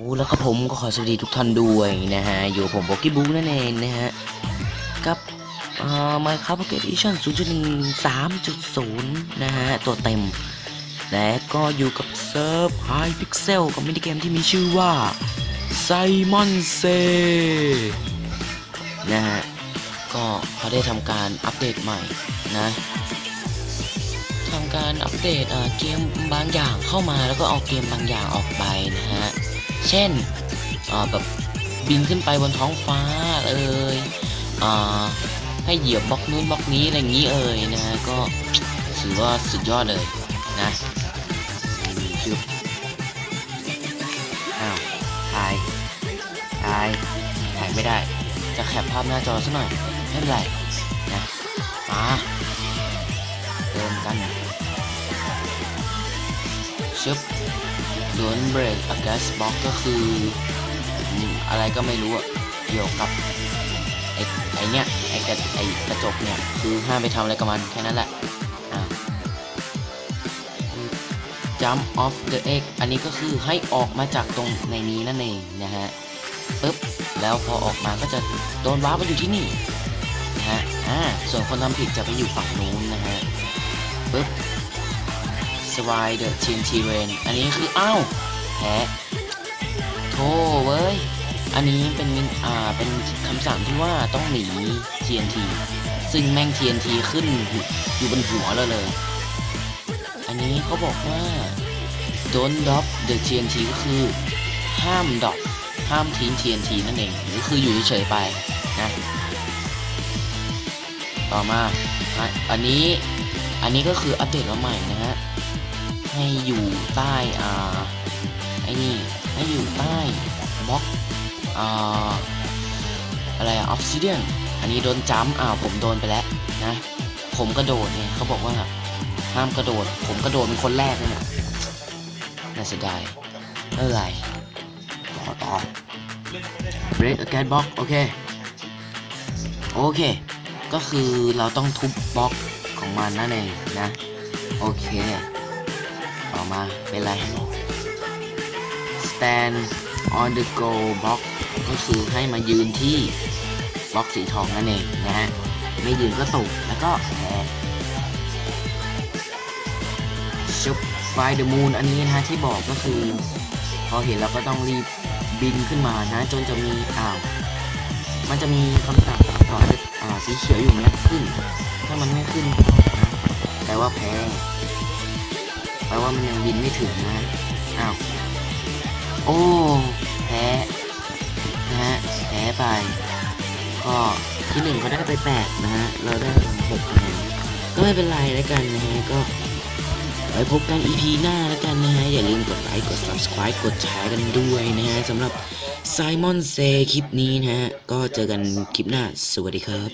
โอ้แล้วก็ผมก็ขอสวัสดีทุกท่านด้วยนะฮะ อยู่ผมโบกี้บูนั่นเองนะฮะ กับเอ่อมาครับเกตอีชั่น0.13.0นะฮะ ตัวเต็ม และก็อยู่กับเซิร์ฟไฮพิกเซลกับมินิเกมที่มีชื่อว่าไซมอนเซนะฮะ ก็เขาได้ทำการอัปเดตใหม่นะทำการอัปเดตเกมบางอย่างเข้ามาแล้วก็เอาเกมบางอย่างออกไปนะฮะ เช่นอ่อแบบบินขึ้นไปบนท้องฟ้าเอ่ยอ่าให้เหยียบบล็อกนู้นบล็อกนี้อะไรอย่างนี้เอ่ยนะฮะก็ถือว่าสุดยอดเลยนะคืออ้าวถ่ายถ่ายถ่ายไม่ได้ จะแคปภาพหน้าจอซะหน่อยไม่เป็นไรนะมาเติมกันชึบ ดวนเบรกอ g a s b o x ก็คืออะไรก็ไม่รู้อะเกี่ยวกับไอ้ไอเนี้ยไอ้กระไอ้กระจกเนี่ยคือห้ามไปทำอะไรกับมันแค่นั้นแหละอ่า jump off the egg อันนี้ก็คือให้ออกมาจากตรงในนี้นั่นเองนะฮะปึ๊บแล้วพอออกมาก็จะโดนว้าร์ปอยู่ที่นี่นะฮะอ่าส่วนคนทำผิดจะไปอยู่ฝั่งนู้นนะฮะปึ๊บ สวายเดอะทีนทีเรนอันนี้คืออ้าวแพ้โธ่เว้ย อันนี้เป็นมินอ่าเป็นคำสั่งที่ว่าต้องหนี TNT ซึ่งแม่ง TNT ขึ้นอยู่บนหัวเราเลย อันนี้เขาบอกว่า don't drop the TNT ก็คือห้ามดรอปห้ามทิ้ง TNT นั่นเองหรือคืออยู่เฉยๆไปนะต่อมา อันนี้ อันนี้ก็คืออัปเดตมาใหม่นะฮะ ให้อยู่ใต้อ่าไอ้นี่ให้อยู่ใต้บล็อกอ่าอะไรอะออฟซิเดียนอันนี้โดนจัมป์อ่าวผมโดนไปแล้วนะ ผมกระโดดเนี่ยเขาบอกว่าห้ามกระโดด ผมกระโดดเป็นคนแรกเลยเนี่ยน่าเสียดายไม่เป็นไรต่อต่อ break a cat box โอเค โอเค ก็คือเราต้องทุบบล็อกของมันนั่นเองนะ โอเค ต่อมาเป็นอะไร stand on the go box ก็คือให้มายืนที่บล็อกสีทองนั่นเองนะฮะ ไม่ยืนก็ตกแล้วก็แพ้ชุบไฟเดอะมูนอันนี้นะฮะที่บอกก็คือ พอเห็นแล้วก็ต้องรีบบินขึ้นมานะ จนจะมีอ้าวมันจะมีคำสั่งก่ออ่าสีเขียวอยู่มันยขึ้น ถ้ามันไม่ขึ้นนะแปลว่าแพ้ แปลว่ามันยังบินไม่ถึงนะ อ้าว โอ้ แพ้นะฮะ แพ้ไป ก็ที่หนึ่งก็ได้ไปแปดนะฮะ เราได้หกคะแนน ก็ไม่เป็นไรแล้วกันนะฮะ ก็ไว้พบกัน EP หน้าแล้วกันนะฮะ อย่าลืมกดไลค์ กด subscribe กดแชร์กันด้วยนะฮะสำหรับไซมอนเซคลิปนี้นะฮะ ก็เจอกันคลิปหน้า สวัสดีครับ